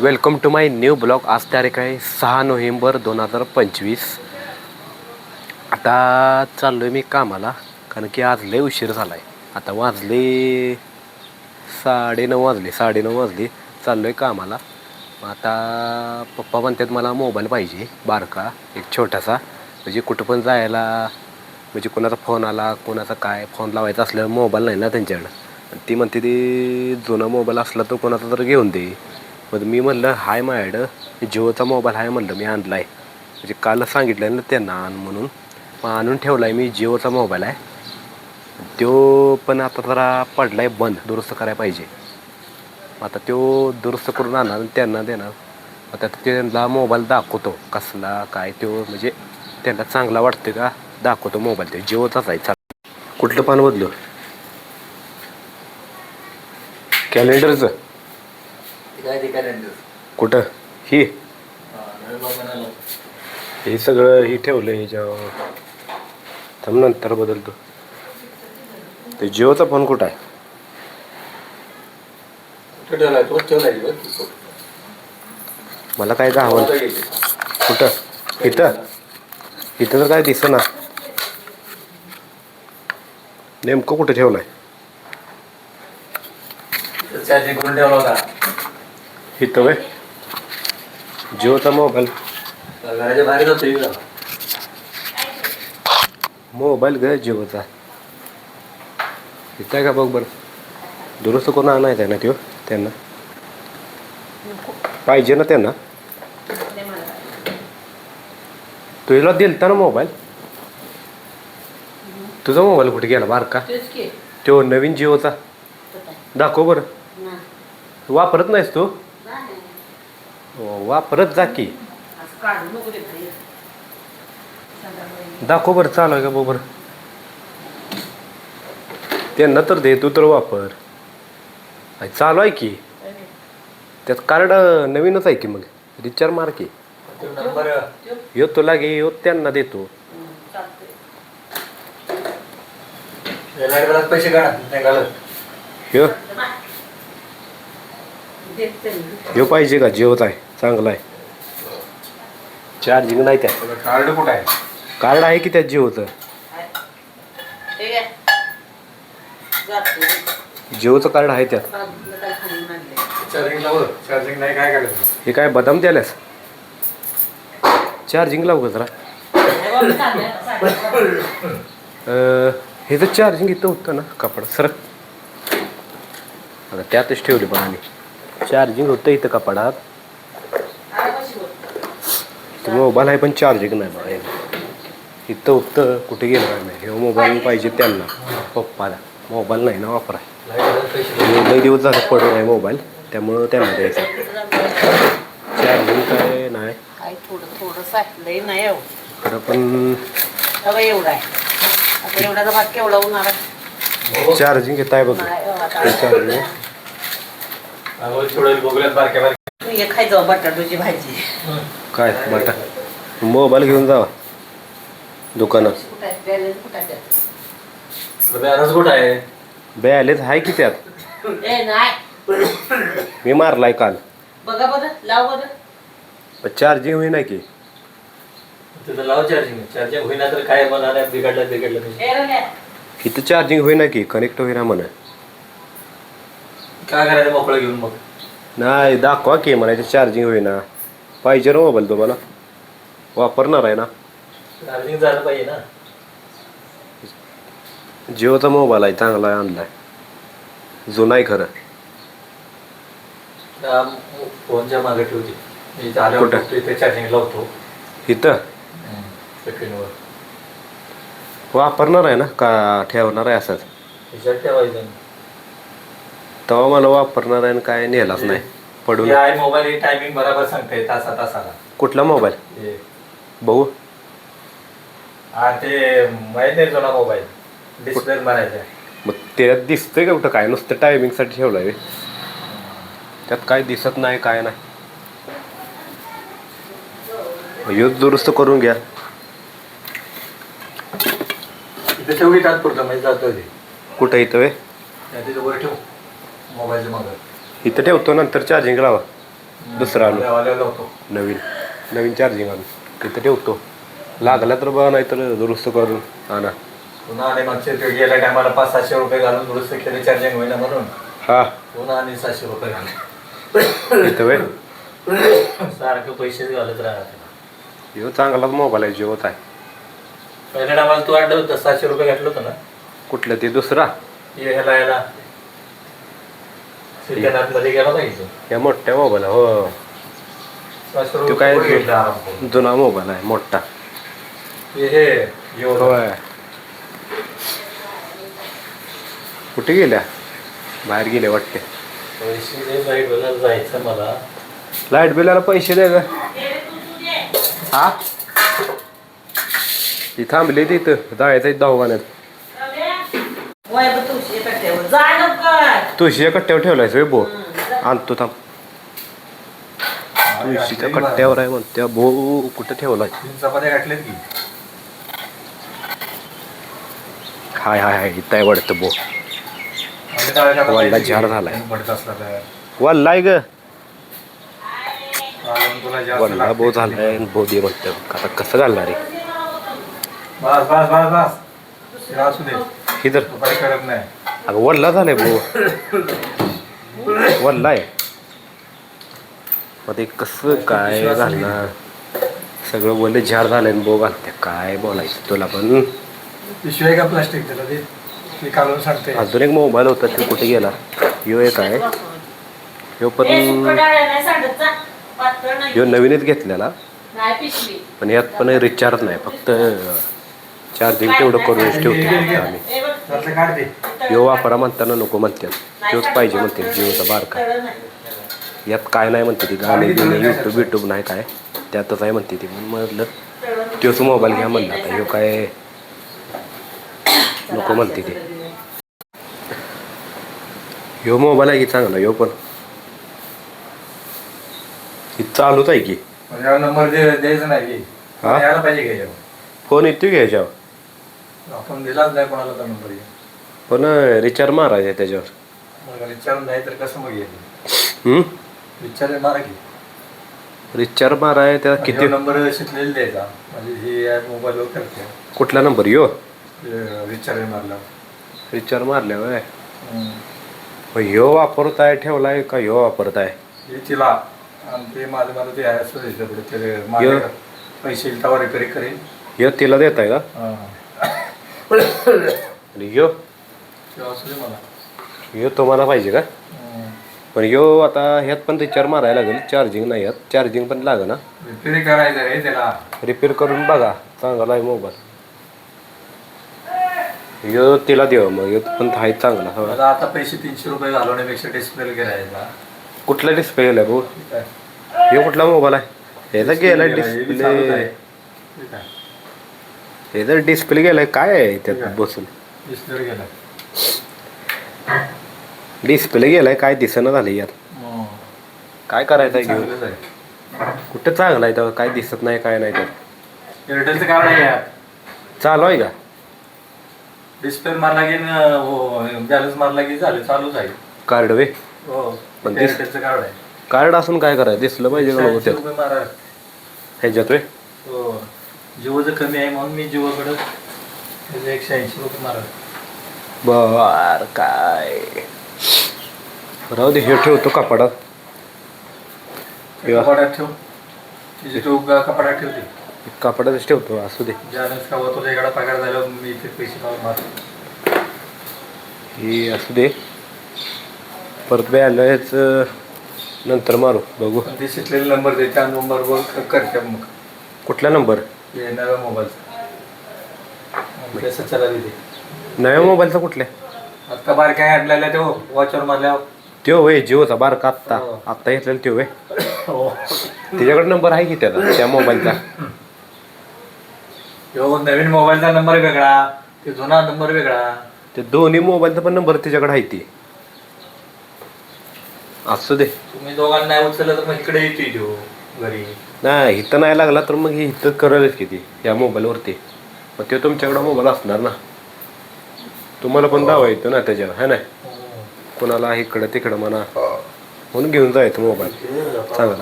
Welcome to my new blog आज तारीख आहे सहा नोव्हेंबर दोन हजार पंचवीस. आता चाललो आहे मी कामाला कारण की आज लय उशीर झाला आहे आता वाजले साडेनऊ वाजले साडेनऊ वाजले. चाललो आहे कामाला. मग आता पप्पा म्हणतात मला मोबाईल पाहिजे बारका एक छोटासा. म्हणजे कुठं पण जायला म्हणजे कोणाचा फोन आला कोणाचा काय फोन लावायचा असल्यावर मोबाईल नाही ना त्यांच्याकडं. ती म्हणते ती जुना मोबाईल असला तर कोणाचा तर घेऊन दे. मग मी म्हणलं हाय माझ्याकडं जिओचा मोबाईल आहे म्हणलं मी आणला आहे म्हणजे काल सांगितलं ना त्यांना आण म्हणून. मग आणून ठेवला आहे मी जिओचा मोबाईल आहे. तो पण आता जरा पडला आहे बंद दुरुस्त करायला पाहिजे. मग आता तो दुरुस्त करून आणणार आणि त्यांना देणार. मग त्यात त्यांना मोबाईल दाखवतो कसला काय तो म्हणजे त्यांना चांगला वाटतो का? दाखवतो मोबाईल ते जिओचाच आहे चांगला कुठलं पान बदलू? कॅलेंडरचं. कुठं? ही? हे सगळं ही ठेवलं ह्याच्यावर थांब नंतर बदलतो. ते जिओचा फोन कुठं आहे? मला काय गावं कुठं? इथं? इथं तर काय दिसना. नेमकं कुठं ठेवलं आहे चार्जिंग करून ठेवला होता इथं वे जिओचा मोबाईल. घराच्या बाहेर जातो. मोबाईल ग जिओचा इथं आहे का बघ बरं. दुरुस्त करून आणायचं आहे ना त्यो त्यांना. पाहिजे ना त्यांना. तुला दिलता ना मोबाईल? तुझा मोबाईल कुठे गेला बारका तेच की. तो नवीन जिओचा दाखव बरं. ना. वापरत नाहीस तू? वापरत जा की. दाखव बरं चालू आहे का बघ बरं. त्यांना तर दे तू तर वापर. चालू आहे की. त्यात कार्ड नवीनच आहे की मग? रिचार्ज मार की. यो तुला घे यो त्यांना देतो. पैसे काढा ह्यो पाहिजे का? जिओचा आहे. चांगला आहे. चार्जिंग नाही त्यात. कार्ड कुठं आहे? कार्ड आहे की त्यात जिओचं हाय. ठीक आहे जातो. जिओचं कार्ड आहे त्यात. चार्जिंग लाव चार्जिंग नाही काय करायचं? हे काय बदाम द्याल्यास चार्जिंग लावू का जरा? हे अं, हे तर चार्जिंग इथं होतं ना कपडा. सर आता त्यातच ठेवली पण आम्ही. चार्जिंग होतं इथं कपाडात. मोबाईल आहे पण चार्जिंग नाही बघा. इथं होतं कुठे गेलं नाही. हे मोबाईल पाहिजे त्यांना पप्पाला. मोबाईल नाही ना वापरा लाइट बिलात पैसे लई दिवस झाले पडून आहे मोबाईल त्यामुळं त्यांना द्यायचं. चार्जिंग काय नाही. खरं पण? चार्जिंग घेत आहे. बघ. चार्जिंग. खायचं बटाटोची भाजी. काय बटा मोबाईल घेऊन जावा. दुकानात. कुठं आहे? बॅलन्स कुठं आहे? बॅलन्स आहे? की त्यात? ए नाही. मी मारलाय काल. बघा बरं लाव बरं. चार्जिंग होईना की. तिथं लाव चार्जिंग चार्जिंग होईना तर काय मला बिघडलं बिघडलं. नाही. ए रम्या, इथं चार्जिंग होईना की कनेक्ट होईना म्हणा. काय करायचं मोकळं घेऊन मग? नाही दाखवा की मला इथे चार्जिंग होईना. पाहिजे ना मोबाईल तुम्हाला. वापरणार आहे ना. चार्जिंग झालं पाहिजे ना. जिओचा मोबाईल आहे चांगला आहे आणलाय. जुना आहे खरं. त्या फोनच्या मागे ठेवते. मी आल्यावर कुठं? इथे चार्जिंग लावतो. इथं? सेकंडवर वापरणार आहे ना का ठेवणार आहे असंच? ठेवायचं. तेव्हा मला वापरणार आहे आणि काय नेलाच नाही. पडून. आहे मोबाईल टायमिंग बरोबर सांगते तासा तासाला कुठला मोबाईल हे. बघू. हा ते माहीत नाही जुना मोबाईल डिस्प्ले मारायचा. मग त्यात दिसतंय का कुठं? काय नुसतं टायमिंगसाठी ठेवलं आहे त्यात काय दिसत नाही काय नाही. यूज दुरुस्त करून घ्या. इथे ठेव की तात्पुरतं म्हणजे जातो ते. कुठं इथं वे? तिथे वर ठेव. मोबाईलच्या मागं. इथं ठेवतो नंतर चार्जिंग लावा. दुसरा होतो नवीन. नवीन चार्जिंग आणू. तिथं ठेवतो. लागला तर बघा नाही तर दुरुस्त करून आणा. पुन्हा आणि मागच्या ते गेल्या टायमाला पाच सहाशे रुपये घालून दुरुस्त केले चार्जिंग होईना म्हणून. हा. पुन्हा आणि सहाशे रुपये घाले इथं सारखं पैसेच घालत चांगलाच मोबाईल आहे जिओचा आहे. पहिल्या टायमाला तू आठवत होतं सहाशे रुपये घातलं होतं ना? कुठलं ते दुसरा? ये ह्याला. मध्ये गेला पाहिजे या मोठ्या मोबाईल हो. तो काय. जुना मोबाईल आहे मोठा. हे हे होय. कुठे गेल्या? बाहेर गेले वाटते. पैसे दे लाइट बघायला जायचं मला. लाइट बिलाला पैसे दे ग. हा? ती थांबली तिथं जायचं दवाखान्यात. जाय लवकर. तुळशीच्या कट्ट्यावर ठेवलायस वे बो. आणतो थांब. तुळशीच्या कट्ट्यावर आहे म्हणत्या बो कुठं ठेवलाय? चपात्या की. हाय हाय हाय इथं आहे वाटतं बो. आणि वल्ला झाड. झालाय. पडत असला तर. वल्लाय ग. तुला जास्त वल्ला लागते. बो झालाय आणि बो दे म्हणतं आता कसं घालणार आहे? बस बस बस बस. हे असू दे. दुपारी करत नाही. अगं वल्ला झालाय बो वल्ला आहे मग ते कसं काय घालणार? सगळं वल्ले झाड झालंय आणि बो घालते काय बोलायचं तुला पण? पिशवी का प्लास्टिक त्याला ते? सांगते अजून एक मोबाईल होता ते कुठे गेला? ह्यो एक आहे. ह्यो पण ह्यो नवीनच घेतलेला. पण यात पण रिचार्ज नाही फक्त चार्जिंग तेवढं करून ठेवतो आम्ही. ह्यो वापरा म्हणताना नको म्हणतात तोच पाहिजे म्हणते जिओचा बारका. यात काय नाही म्हणते ती गाणी बिणी युट्यूब युट्यूब नाही काय. त्यातच आहे म्हणते ती. म्हणून म्हटलं तोच मोबाईल घ्या म्हणलं आता. ह्यो काय. नको म्हणते ती. ह्यो मोबाईल आहे की चांगला? ह्यो पण. ही चालूच आहे की. नंबर द्यायचा नाही घ्यायच्या फोन येतो ह्याच्यावर आपण दिलाच नाही कोणाला तर नंबर पण रिचार्ज मारायचा आहे त्याच्यावर. मग विचारून नाही तर कसं मग येईल? हम्म? विचार मारा की? रिचार्ज माराय त्याला किती? किती नंबर शिकलेला द्यायचा. म्हणजे ही ॲप मोबाईलवर करते. कुठला नंबर? यो. रिचार्ज मारला. रिचार्ज मारल्यावर ह्यो. वापरताय ठेवलाय का ह्यो वापरताय? हे तिला. आणि ते माझं मला ते आहे असं पुढे. ते यो. माझे पैसे येईल तेव्हा करेन. ह्यो तिला देताय का? हा. आणि मला ह्यो तुम्हाला पाहिजे का. पण ह्यो आता ह्यात पण रिचार्ज मारायला लागेल. चार्जिंग नाही यात चार्जिंग पण लागेल ना रिपेअर करायचं रे त्याला. रिपेअर करून बघा. चांगला आहे मोबाईल ह्यो तिला देव मग. ह्यो पण आहे चांगला. हो. आता पैसे तीनशे रुपये घालवण्यापेक्षा डिस्प्ले करायचा कुठला डिस्प्ले गेलाय भाऊ ह्यो कुठला मोबाईल आहे? ह्याचा हे आहे. डिस्प्ले आहे ह्याचा डिस्प्ले गेलाय काय आहे त्यात. बसून? डिस्प्ले गेला डिस्प्ले गेलाय काय दिसेना झालं यार हम्म. काय करायचं आहे. घेऊन कुठं चांगला आहे काय दिसत नाही काय नाही त्यात एअरटेलचं कार्ड आहे यार चालू आहे का? डिस्प्ले मारला की बॅलन्स मारला की झालं चालूच आहे. कार्ड वे? हो पण एअरटेलचं कार्ड आहे. कार्ड असून काय करायचं? दिसलं पाहिजे का ह्याच्यात वे? जिओचं कमी आहे म्हणून मी त्याचं एकशे ऐंशी रुपये मारा बर काय? राहू दे हे ठेवतो कपाडात किंवा- कपाटात ठेव. तिची तू ग- कपाटात ठेवते कपाडातच ठेवतो असू दे. ज्यावेळेस का तुझा एखादा पगार झाल्यावर मी इथे पैसे मारून मारतो. हे असू दे. परत बॅलन्स नंतर मारू बघू. पण ते शिकलेले नंबर दे त्या नंबरवर करते मग. कुठला नंबर? नव्या मोबाईलचा मग तसं चला तिथे नव्या मोबाईलचा कुठल्या आत्ता बार काय आणलेला तो वॉचवर मारल्यावर त्यो वय जिओचा बारका आत्ता. हो. आत्ता घेतलेला त्यो वय हो. त्याच्याकडे नंबर आहे की त्याचा त्या मोबाईलचा? ह्यो नवीन मोबाईलचा नंबर वेगळा ते जुना नंबर वेगळा. ते दोन्ही मोबाईलचा पण नंबर त्याच्याकडे आहे ती. असू दे. तुम्ही दोघांना नाही उचललं तर मग इकडे येते तो घरी. नाही इथं नाही लागला तर मग हे इथं करेलच किती या मोबाईलवरती. मग ते तुमच्याकडे मोबाईल असणार ना. तुम्हाला पण दावा येतो ना त्याच्यावर है ना? कोणाला इकडं तिकडं म्हणा. म्हणून घेऊन जायचं मोबाईल. चांगला.